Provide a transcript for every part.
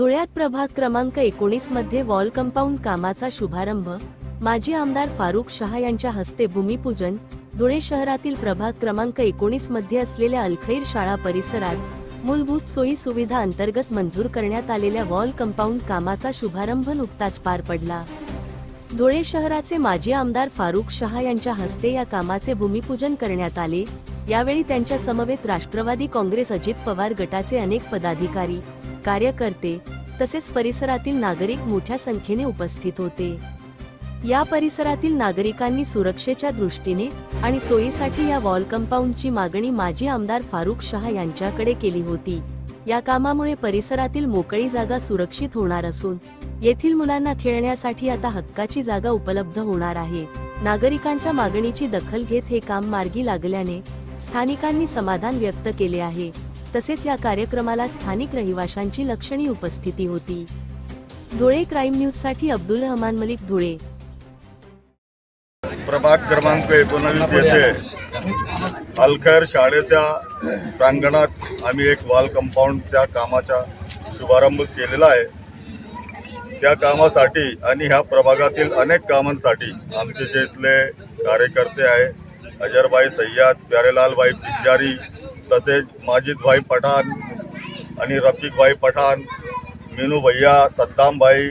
धुळ्यात प्रभाग क्रमांक एकोणीसमध्ये वॉल कंपाऊंड कामाचा शुभारंभ माजी आमदार फारुख शहा यांच्या हस्ते भूमिपूजन धुळे शहरातील प्रभाग क्रमांक एकोणीसमध्ये असलेल्या अलखैर शाळा परिसरात मूलभूत सोयी सुविधा अंतर्गत मंजूर करण्यात आलेल्या वॉल कंपाऊंड कामाचा शुभारंभ नुकताच पार पडला. धुळे शहराचे माजी आमदार फारुख शहा यांच्या हस्ते या कामाचे भूमिपूजन करण्यात आले. यावेळी त्यांच्या समवेत राष्ट्रवादी काँग्रेस अजित पवार गटाचे अनेक पदाधिकारी कार्यकर्ते तसेच परिसरातील नागरिक मोठ्या संख्येने उपस्थित होते. या परिसरातील नागरिकांनी सुरक्षेच्या दृष्टीने आणि सोयीसाठी या वॉल कंपाऊंडची मागणी माजी आमदार फारुख शहा यांच्याकडे केली होती. या कामामुळे परिसरातील मोकळी जागा सुरक्षित होणार असून येथील मुलांना खेळण्यासाठी आता हक्काची जागा उपलब्ध होणार आहे. नागरिकांच्या मागणीची दखल घेत हे काम मार्गी लागल्याने स्थानिकांनी समाधान व्यक्त केले आहे. तसेच या कार्यक्रमाला स्थानिक रहिवाशांची लक्षणीय उपस्थिती होती. धुळे क्राईम न्यूजसाठी अब्दुल रहमान मलिक धुळे. प्रभाग क्रमांक एकोणावीस येथे अलखैर शाळेच्या प्रांगणात आम्ही एक वॉल कंपाऊंडच्या कामाचा शुभारंभ केलेला आहे. त्या कामासाठी आणि ह्या प्रभागातील अनेक कामांसाठी आमचे जे इथले कार्यकर्ते आहे अजरबाई सय्यद प्यारेलालबाई पिंजारी तसेच माजिदभाई पठाण आणि रफिकभाई पठाण मिनू भैया सद्दामभाई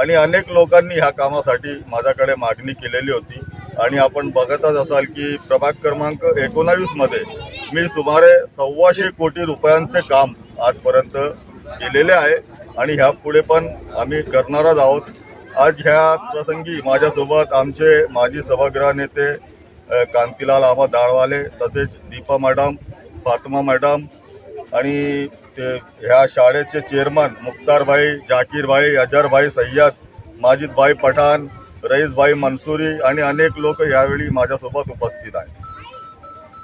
आणि अनेक लोकांनी ह्या कामासाठी माझ्याकडे मागणी केलेली होती. आणि आपण बघतच असाल की प्रभाग क्रमांक एकोणावीसमध्ये मी सुमारे सव्वाशे कोटी रुपयांचे काम आजपर्यंत केलेले आहे आणि ह्या पुढे पण आम्ही करणारच आहोत. आज ह्या प्रसंगी माझ्यासोबत आमचे माजी सभागृह नेते कांतीलाल आबा दाळवाले तसेच दीपा मॅडम फातमा मॅडम आणि ते ह्या शाळेचे चेअरमन मुख्तारभाई जाकीरभाई अजरभाई सय्यद माजिदभाई पठाण रईसभाई मनसुरी आणि अनेक लोक यावेळी माझ्यासोबत उपस्थित आहेत.